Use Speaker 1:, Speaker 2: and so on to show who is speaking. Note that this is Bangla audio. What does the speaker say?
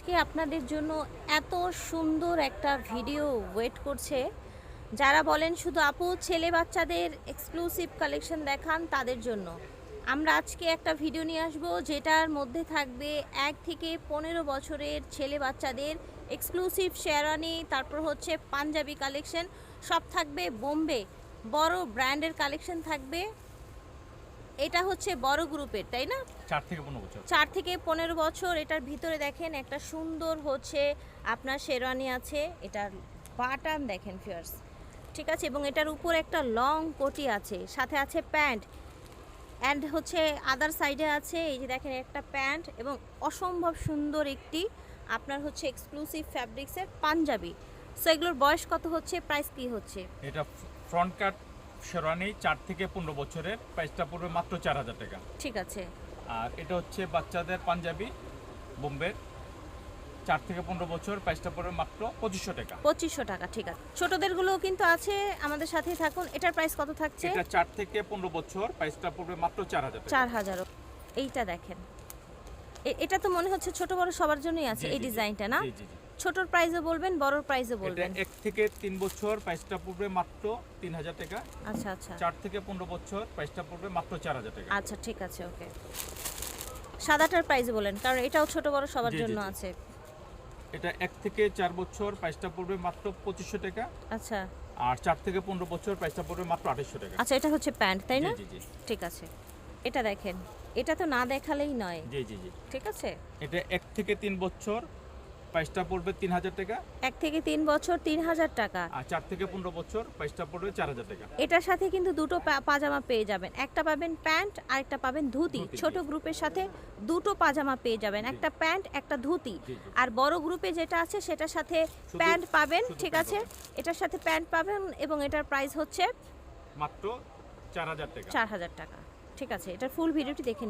Speaker 1: আজকে আপনাদের জন্য এত সুন্দর একটা ভিডিও ওয়েট করছে। যারা বলেন শুধু আপু, ছেলে বাচ্চাদের এক্সক্লুসিভ কালেকশন দেখান তাদের জন্য। আমরা আজকে একটা ভিডিও নিয়ে আসব যেটার মধ্যে থাকবে এক থেকে পনেরো বছরের ছেলে বাচ্চাদের এক্সক্লুসিভ শেরানি তারপর হচ্ছে পাঞ্জাবি কালেকশন সব থাকবে বোম্বে। বড় ব্র্যান্ডের কালেকশন থাকবে। এটা হচ্ছে বড় গ্রুপের তাই না?
Speaker 2: চার থেকে পনেরো বছর।
Speaker 1: চার থেকে পনেরো বছর এটার ভিতরে দেখেন একটা সুন্দর হচ্ছে আপনার শেরওয়ানি আছে এটার বাটান দেখেন ফিয়ার্স ঠিক আছে এবং এটার উপর একটা লং কোটি আছে সাথে আছে প্যান্ট। অ্যান্ড হচ্ছে আদার সাইডে আছে এই যে দেখেন একটা প্যান্ট এবং অসম্ভব সুন্দর একটি আপনার হচ্ছে এক্সক্লুসিভ ফ্যাব্রিক্সের পাঞ্জাবি। সো এগুলোর বয়স কত হচ্ছে? প্রাইস কি হচ্ছে?
Speaker 2: এটা ফ্রন্ট কাট শেরওয়ানি চার থেকে পনেরো বছরের প্রাইসটা পড়বে মাত্র চার হাজার টাকা।
Speaker 1: ঠিক আছে।
Speaker 2: আর এটা হচ্ছে বাচ্চাদের পাঞ্জাবি বোম্বের। চার থেকে পনেরো বছর প্রাইসটা পড়বে মাত্র পঁচিশশো টাকা।
Speaker 1: পঁচিশশো টাকা ঠিক আছে। ছোটদেরগুলোও কিন্তু আছে আমাদের সাথেই থাকুন। এটার প্রাইস কত থাকছে?
Speaker 2: এটা চার থেকে পনেরো বছর প্রাইসটা পড়বে মাত্র চার হাজার
Speaker 1: চার হাজারও। এইটা দেখেন। এটা তো মনে হচ্ছে ছোট বড় সবার জন্যই আছে এই। ডিজাইনটা না?
Speaker 2: জি জি জি।
Speaker 1: ছোটর প্রাইসও বলবেন বড়র
Speaker 2: এটা
Speaker 1: বলবেন?
Speaker 2: এক থেকে তিন বছর প্রাইসটা পড়বে মাত্র তিন হাজার টাকা।
Speaker 1: আচ্ছা আচ্ছা।
Speaker 2: চার থেকে পনেরো বছর প্রাইসটা পড়বে মাত্র চার হাজার টাকা।
Speaker 1: আচ্ছা ঠিক আছে ওকে। সাদাটার প্রাইস বলেন কারণ এটাও ছোট বড় সবার জন্য আছে।
Speaker 2: এটা এক থেকে চার বছর প্রাইসটা পড়বে মাত্র পঁচিশশো টাকা।
Speaker 1: আচ্ছা।
Speaker 2: আর চার থেকে পনেরো বছর প্রাইসটা পড়বে মাত্র আঠাশশো টাকা।
Speaker 1: আচ্ছা এটা হচ্ছে প্যান্ট তাই না?
Speaker 2: জি জি জি।
Speaker 1: ঠিক আছে। এটা দেখেন এটা তো না দেখালেই নয়।
Speaker 2: জি জি জি।
Speaker 1: ঠিক আছে?
Speaker 2: এটা এক থেকে তিন বছর প্রাইসটা পড়বে তিন হাজার টাকা?
Speaker 1: এক থেকে তিন বছর তিন হাজার টাকা।
Speaker 2: আর চার থেকে পনেরো বছর প্রাইসটা পড়বে চার হাজার টাকা।
Speaker 1: এটার সাথে কিন্তু দুটো পাজামা পেয়ে যাবেন। একটা পাবেন প্যান্ট আর একটা পাবেন ধুতি। ছোট গ্রুপের সাথে দুটো পাজামা পেয়ে যাবেন। একটা প্যান্ট একটা ধুতি। আর বড় গ্রুপে যেটা আছে সেটার সাথে প্যান্ট পাবেন ঠিক আছে? এটার সাথে প্যান্ট পাবেন এবং এটার প্রাইস হচ্ছে
Speaker 2: মাত্র চার হাজার টাকা।
Speaker 1: চার হাজার টাকা। ঠিক আছে এটার ফুল ভিডিওটি দেখে।